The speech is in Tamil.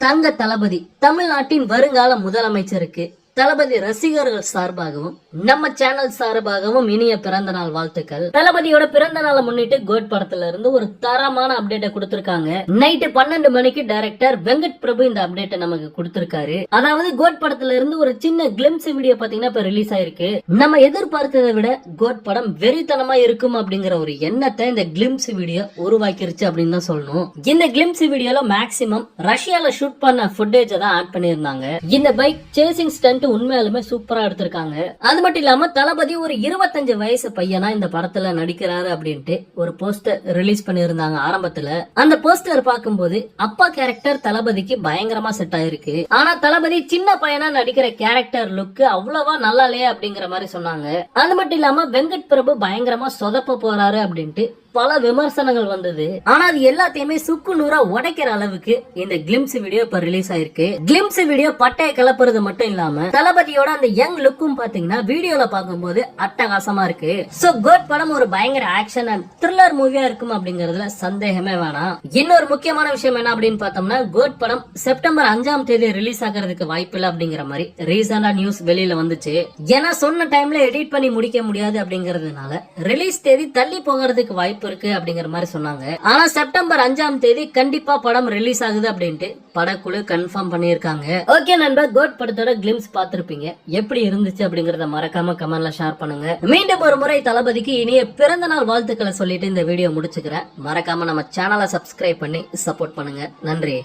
தங்க தளபதி தமிழ்நாட்டின் வருங்கால முதலமைச்சருக்கு தளபதி ரசிகர்கள் சார்பாகவும் நம்ம சேனல் சார்பாகவும் இனிய பிறந்த நாள் வாழ்த்துக்கள். தளபதியோட பிறந்த நாளை முன்னிட்டு கோட் படத்துல இருந்து ஒரு தரமான அப்டேட்டை கொடுத்திருக்காங்க. நைட்டு பன்னெண்டு மணிக்கு டைரக்டர் வெங்கட் பிரபு இந்த அப்டேட்டை நமக்கு கொடுத்திருக்காரு. அதாவது கோட் படத்துல இருந்து ஒரு சின்ன கிளிம்ஸ் வீடியோ பாத்தீங்கன்னா இப்ப ரிலீஸ் ஆயிருக்கு. நம்ம எதிர்பார்த்ததை விட கோட் படம் வெறித்தனமா இருக்கும் அப்படிங்கிற ஒரு எண்ணத்தை இந்த கிளிம்ஸ் வீடியோ உருவாக்கிருச்சு அப்படின்னு தான் சொல்லணும். இந்த கிளிம்ஸ் வீடியோல மேக்ஸிமம் ரஷ்யால ஷூட் பண்ண ஃபுட்டேஜ் தான் ஆட் பண்ணியிருந்தாங்க. இந்த பைக் சேசிங் ஸ்டண்ட் உண்மையாலுமே சூப்பரா எடுத்திருக்காங்க. அது மட்டும் இல்லாம தளபதி ஒரு இருபத்தஞ்சு வயசு பையனா இந்த படத்துல நடிக்கிறாரு அப்படின்ட்டு ஒரு போஸ்டர் ரிலீஸ் பண்ணியிருந்தாங்க ஆரம்பத்துல. அந்த போஸ்டர் பார்க்கும்போது அப்பா கேரக்டர் தளபதிக்கு பயங்கரமா செட் ஆயிருக்கு. ஆனா தளபதி சின்ன பையனா நடிக்கிற கேரக்டர் லுக் அவ்வளவா நல்லா இல்லையே அப்படிங்கிற மாதிரி சொன்னாங்க. அது மட்டும் இல்லாம வெங்கட் பிரபு பயங்கரமா சொதப்ப போறாரு அப்படின்ட்டு பல விமர்சனங்கள் வந்தது. ஆனா அது எல்லாத்தையுமே சுக்கு நூறா உடைக்கிற அளவுக்கு இந்த கிளிம்ஸ் வீடியோ இப்ப ரிலீஸ் ஆயிருக்கு. கிளிம்ஸ் வீடியோ பட்டையை கிளப்புறது மட்டும் இல்லாம தளபதியோட அந்த யங் லுக்கும் பாத்தீங்கன்னா வீடியோல பார்க்கும்போது அட்டகாசமா இருக்கு. சோ கோட் படம் ஒரு பயங்கர ஆக்ஷன் அண்ட் த்ரில்லர் மூவியா இருக்கும் அப்படிங்கறதுல சந்தேகமே வேணாம். இன்னொரு முக்கியமான விஷயம் என்ன அப்படின்னு பார்த்தோம்னா கோட் படம் செப்டம்பர் அஞ்சாம் தேதி ரிலீஸ் ஆகிறதுக்கு வாய்ப்பில்லை அப்படிங்கிற மாதிரி ரீசெண்டா நியூஸ் வெளியில வந்துச்சு. ஏன்னா சொன்ன டைம்ல எடிட் பண்ணி முடிக்க முடியாது அப்படிங்கறதுனால ரிலீஸ் தேதி தள்ளி போகிறதுக்கு வாய்ப்பு இருக்கு அப்படிங்கிற மாதிரி சொன்னாங்க. ஆனா செப்டம்பர் அஞ்சாம் தேதி கண்டிப்பா படம் ரிலீஸ் ஆகுது அப்படின்ட்டு படக்குழு கன்ஃபார்ம் பண்ணியிருக்காங்க. ஓகே நண்பர் கோட் படத்தோட கிளிம்ஸ் பார்த்திருப்பீங்க. எப்படி இருந்துச்சு அப்படிங்கறத மறக்காம கமெண்ட்ல ஷேர் பண்ணுங்க. மீண்டும் ஒரு முறை தளபதிக்கு இனிய பிறந்த நாள் வாழ்த்துக்களை சொல்லிட்டு இந்த வீடியோ முடிச்சுக்கிறேன். மறக்காம நம்ம சேனலை சப்ஸ்கிரைப் பண்ணி சப்போர்ட் பண்ணுங்க. நன்றி.